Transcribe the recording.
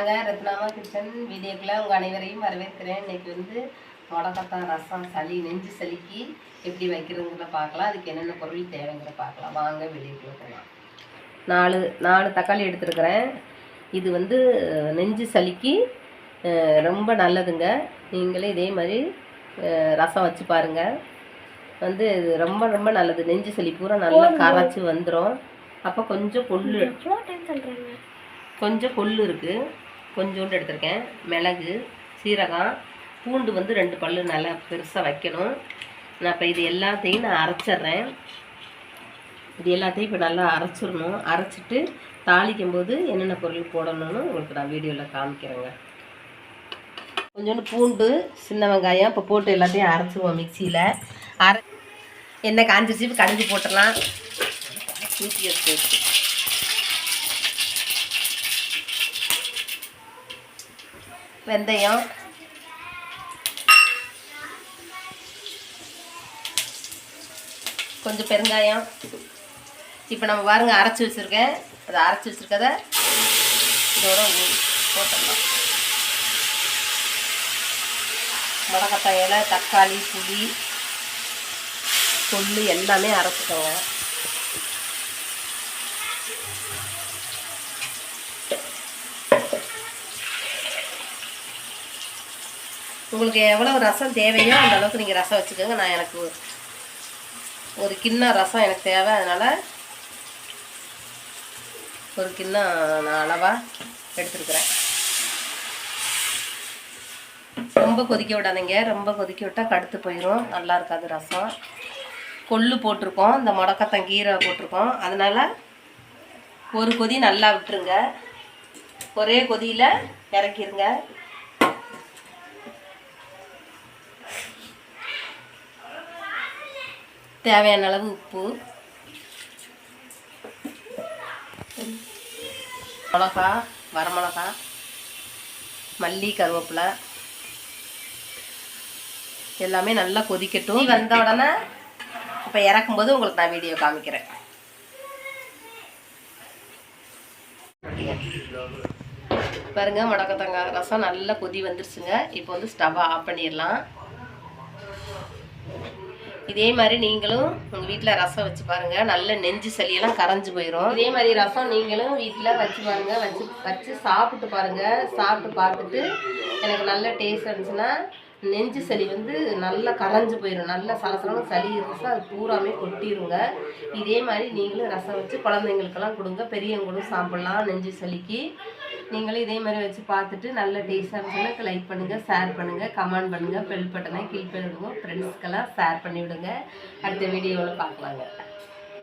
வாங்க ரத்னாமா கிச்சன் வீடியோக்குள்ள உங்கள் அனைவரையும் வரவேற்கிறேன். இன்னைக்கு வந்து முடக்கத்தான் ரசம் சளி நெஞ்சு சளிக்கு எப்படி வைக்கிறதுங்கிற பார்க்கலாம். அதுக்கு என்னென்ன பொருள் தேவைங்கிற பார்க்கலாம். வாங்க வீடியோக்குள்ள போகலாம். நாலு நாலு தக்காளி எடுத்துருக்கிறேன். இது வந்து நெஞ்சு சளிக்கு ரொம்ப நல்லதுங்க. நீங்களே இதே மாதிரி ரசம் வச்சு பாருங்கள் வந்து இது ரொம்ப ரொம்ப நல்லது. நெஞ்சு சளி பூரா நல்லா கரைச்சி வந்துடும் அப்போ கொஞ்சம் கொள்ளு. கொஞ்சம் கொள்ளு இருக்குது கொஞ்சோண்டு எடுத்திருக்கேன். மிளகு சீரகம் பூண்டு வந்து ரெண்டு பல்லு நல்லா பெருசாக வைக்கணும். நான் இப்போ இது எல்லாத்தையும் நான் அரைச்சிட்றேன். இது எல்லாத்தையும் இப்போ நல்லா அரைச்சிடணும். அரைச்சிட்டு தாளிக்கும் போது என்னென்ன பொருள் போடணும்னு உங்களுக்கு நான் வீடியோவில் காமிக்கிறேங்க. கொஞ்சோண்டு பூண்டு சின்ன வெங்காயம் இப்போ போட்டு எல்லாத்தையும் அரைச்சிடுவோம் மிக்சியில். அரை எண்ணெய் காஞ்சிருச்சு இப்போ கடுகு போட்டுடலாம். ஊற்றி வச்சு வெந்தயம். கொஞ்சம் பெருங்காயம். இப்போ நம்ம பாருங்க அரைச்சி வச்சுருக்கேன். அதை அரைச்சி வச்சுருக்கத இதோட போட்டுடலாம். மிளகாத்தாய் இலை தக்காளி புளி கொள்ளு எல்லாமே அரைச்சிக்கோங்க. உங்களுக்கு எவ்வளோ ரசம் தேவையோ அந்த அளவுக்கு நீங்கள் ரசம் வச்சுக்கோங்க. நான் எனக்கு ஒரு- கிண்ணம் ரசம் எனக்கு தேவை. அதனால் ஒரு கிண்ணம் நான் அளவாக எடுத்துருக்குறேன். ரொம்ப கொதிக்க விடாதீங்க. ரொம்ப கொதிக்க விட்டால் கடுத்து போயிடும் நல்லா இருக்காது ரசம். கொள்ளு போட்டிருக்கோம். இந்த முடக்கத்தான் கீரை போட்டிருக்கோம். அதனால் ஒரு கொதி நல்லா விட்டுருங்க. ஒரே கொதியில் இறக்கிருங்க. தேவையான அளவு உப்பு. மிளகா வரமிளகா மல்லி கருவேப்பிலை. எல்லாமே நல்லா கொதிக்கட்டும். வந்த உடனே இப்போ இறக்கும்போது உங்களுக்கு நான் வீடியோ காமிக்கிறேன். பாருங்க முடக்கத்தங்காய் ரசம் நல்லா கொதி வந்துருச்சுங்க. இப்போ வந்து ஸ்டவ் ஆஃப் பண்ணிடலாம். இதே மாதிரி நீங்களும் உங்கள் வீட்டில் ரசம் வச்சு பாருங்கள் நல்ல நெஞ்சு சளியெல்லாம் கரைஞ்சு போயிடும் இதே மாதிரி ரசம் நீங்களும் வீட்டில் வச்சு பாருங்கள் வச்சு வச்சு சாப்பிட்டு பாருங்கள் சாப்பிட்டு பார்த்துட்டு எனக்கு நல்ல டேஸ்ட் இருந்துச்சுன்னா நெஞ்சு சளி வந்து நல்லா கரைஞ்சு போயிடும் நல்லா சலசலன்னு சளி இருந்துச்சுன்னா அது பூராமே கொட்டிடுங்க இதே மாதிரி நீங்களும் ரசம் வச்சு குழந்தைங்களுக்கெல்லாம் கொடுங்க. பெரியவங்களும் சாப்பிட்லாம் நெஞ்சு சளிக்கு. நீங்களும் இதே மாதிரி வச்சு பார்த்துட்டு நல்ல டேஸ்ட்டாக இருந்துச்சுன்னா லைக் பண்ணுங்கள் ஷேர் பண்ணுங்கள் கமெண்ட் பண்ணுங்கள் பெல் பட்டனை கிளிக் பண்ணிவிடுங்க ஃப்ரெண்ட்ஸ்க்கெல்லாம் ஷேர் பண்ணிவிடுங்க அடுத்த வீடியோவில் பார்க்கலாங்க.